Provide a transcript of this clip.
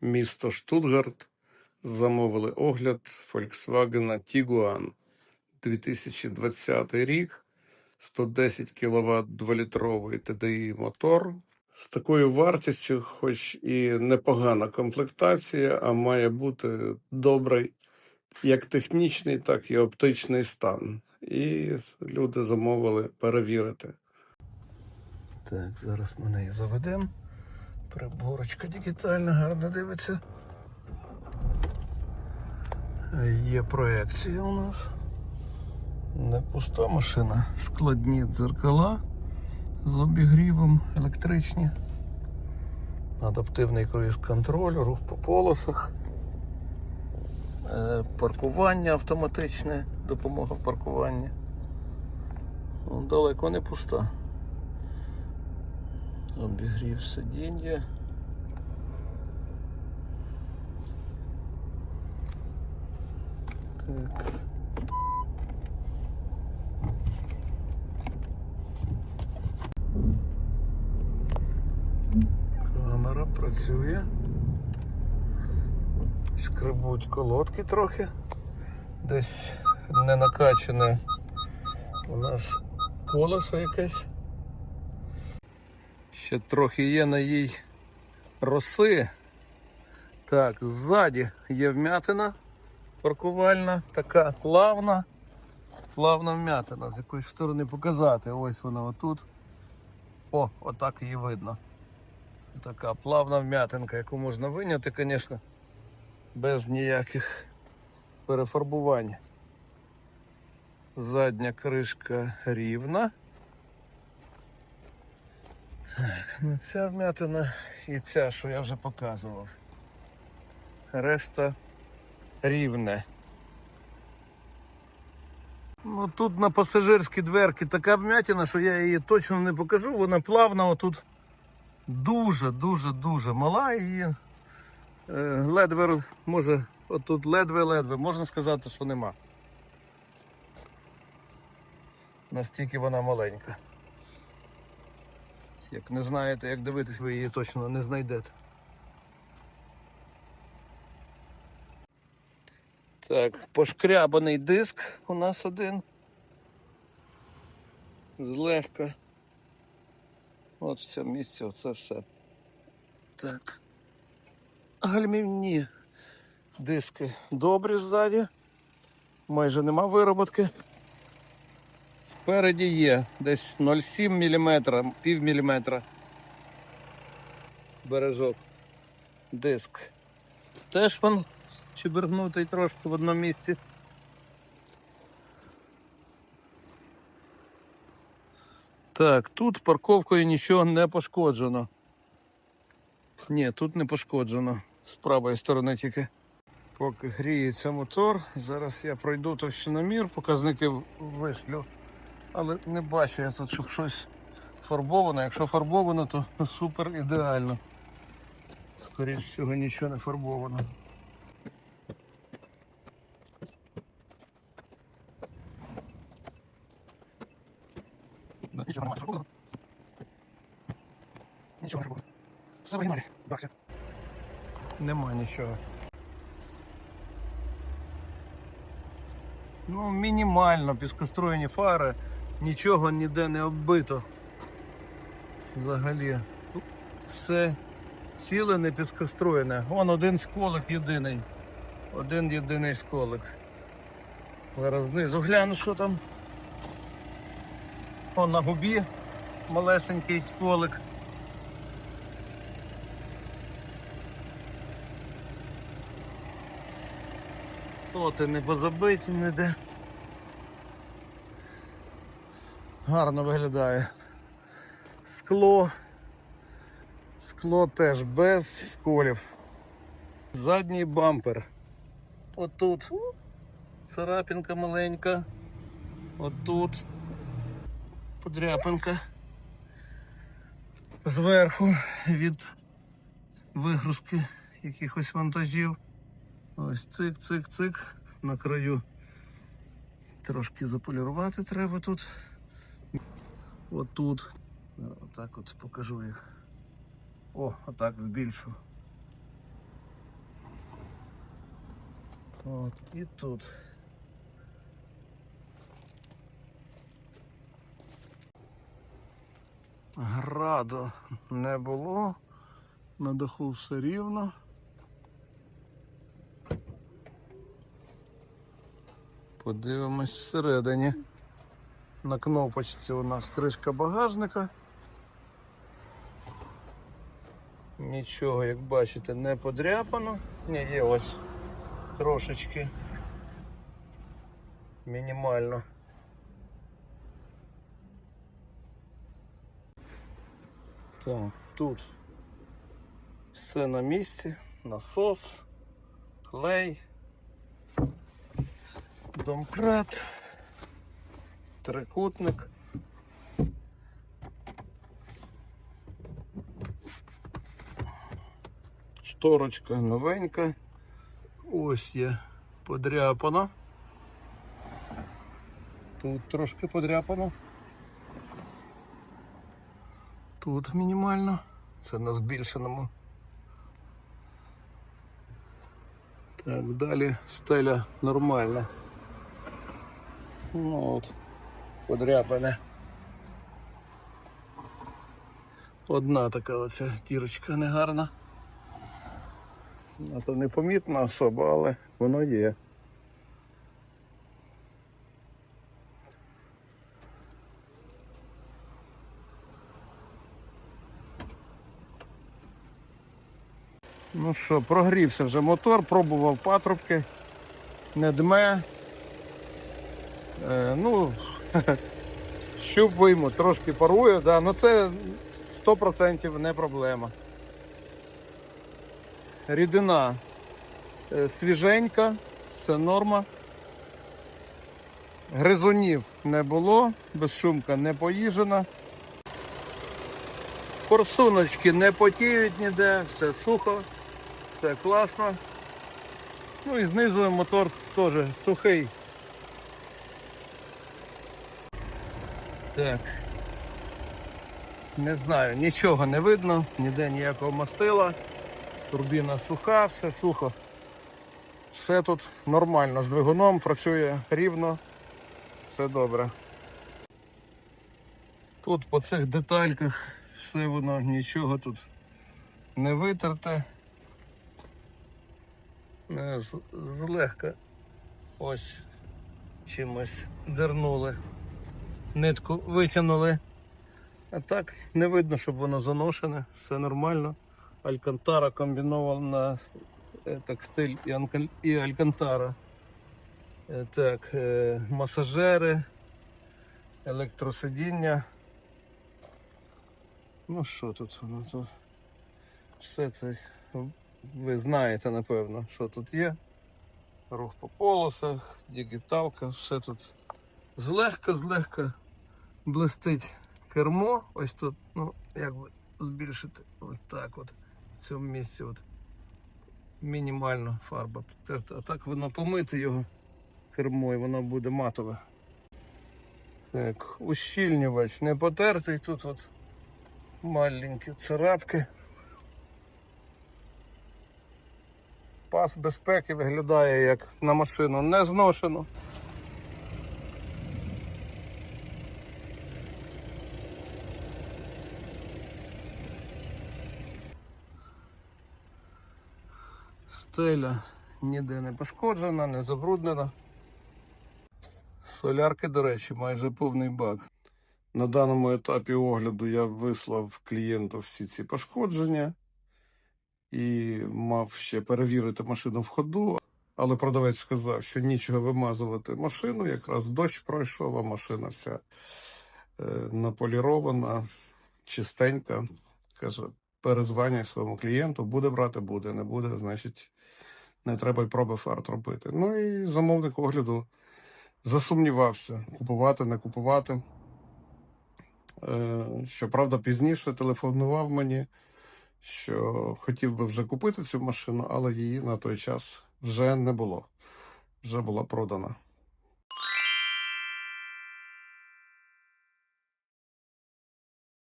Місто Штутгарт. Замовили огляд Volkswagen Tiguan 2020 рік. 110 кВт 2-літровий TDI мотор. З такою вартістю, хоч і непогана комплектація, а має бути добрий як технічний, так і оптичний стан. І люди замовили перевірити. Так, зараз ми неї заведемо. Приборочка дигітальна, гарно дивиться. Є проекція у нас. Не пуста машина. Складні дзеркала з обігрівом, електричні. Адаптивний круїз контроль, рух по полосах. Е, Паркування автоматичне, допомога в паркуванні. Ну, далеко не пуста. Обігрів сидіння. Так. Камера працює. Шкребуть колодки трохи. Десь не накачане у нас колесо якесь. Ще трохи є на їй роси. Так, ззаді є вмятина паркувальна, така плавна, плавна вмятина, з якоїсь сторони показати. Ось вона отут. О, отак її видно. Така плавна вмятинка, яку можна виняти, звісно, без ніяких перефарбувань. Задня кришка рівна. Так, ця вмятина і ця, що я вже показував. Решта рівне. Ну тут на пасажирській дверці така вмятина, що я її точно не покажу, вона плавна отут дуже-дуже дуже мала і е, ледве може отут ледве-ледве, можна сказати, що нема. Настільки вона маленька. Як не знаєте, як дивитись, ви її точно не знайдете. Так, пошкрябаний диск у нас один. Злегка. От в цьому місці оце все. Так. Гальмівні диски добрі ззаді. Майже нема вироботки. Спереді є десь 0,7 мм, пів міліметра. Бережок. Диск. Теж він чебергнутий трошки в одному місці. Так, тут парковкою нічого не пошкоджено. Ні, тут не пошкоджено. З правої сторони тільки. Поки гріється мотор, зараз я пройду товщиномір, показники вишлю. Але не бачу я тут, щоб щось фарбовано. Якщо фарбовано, то супер ідеально. Скоріше всього нічого не фарбовано. Нічого немає фарбовано. Нічого не фарбовано. Все в оригіналі. Нема нічого. Ну, мінімально піскостроєні фари, нічого ніде не оббито. Взагалі. Все ціле не піскостроєне. Вон один сколик єдиний. Один єдиний сколик. Зараз знизу гляну, що там. О, на губі малесенький сколик. Соти не позабиті ніде. Гарно виглядає. Скло. Скло теж без сколів. Задній бампер. Отут. Царапинка маленька. Отут. Подряпинка. Зверху від вигрузки якихось вантажів. Ось цик, цик, цик. На краю трошки заполірувати треба тут. Отут. Отак от покажу їх. О, отак збільшу. От, і тут. Граду не було. На даху все рівно. Подивимось всередині. На кнопочці у нас кришка багажника. Нічого, як бачите, не подряпано. Ні, є ось трошечки мінімально. Так, тут все на місці, насос, клей, домкрат, трикутник. Шторочка новенька. Ось є подряпана. Тут трошки подряпано. Тут мінімально. Це на збільшеному. Так, далі стеля нормальна. Ну от, Подряпане. Одна така оця дірочка негарна. Ну, то непомітна особа, але воно є. Ну що, прогрівся вже мотор, пробував патрубки, не дме. Е, ну, щупуємо, трошки парує, да, ну це 100% не проблема. Рідина е, свіженька, це норма. Гризунів не було, безшумка не поїжена. Форсуночки не потіють ніде, все сухо, все класно. Ну і знизу мотор теж сухий. Так. Не знаю, нічого не видно, ніде ніякого мастила. Турбіна суха, все сухо. Все тут нормально з двигуном, працює рівно, все добре. Тут по цих детальках все воно нічого тут не витерте. Е, Злегка ось чимось дернули, нитку витягнули. А так не видно, щоб воно заношене, все нормально. Алькантара комбінована е, текстиль і алькантара. Е, Так, е, масажери, електросидіння. Ну що тут воно тут? Все це ви знаєте, напевно, що тут є. Рух по полосах, дігіталка, все тут злегка, злегка блистить кермо. Ось тут, ну, як би збільшити ось так от в цьому місці от мінімально фарба підтерта. А так воно помити його кермо і воно буде матове. Так, ущільнювач не потертий, тут от маленькі царапки. Пас безпеки виглядає як на машину не зношено. Стеля ніде не пошкоджена, не забруднена. Солярки, до речі, майже повний бак. На даному етапі огляду я вислав клієнту всі ці пошкодження і мав ще перевірити машину в ходу. Але продавець сказав, що нічого вимазувати машину, якраз дощ пройшов, а машина вся е, наполірована, чистенька. Каже, перезвання своєму клієнту, буде брати, буде, не буде, значить, не треба й проби фарт робити. Ну і замовник огляду засумнівався, купувати, не купувати. Е, Щоправда, пізніше телефонував мені, що хотів би вже купити цю машину, але її на той час вже не було. Вже була продана.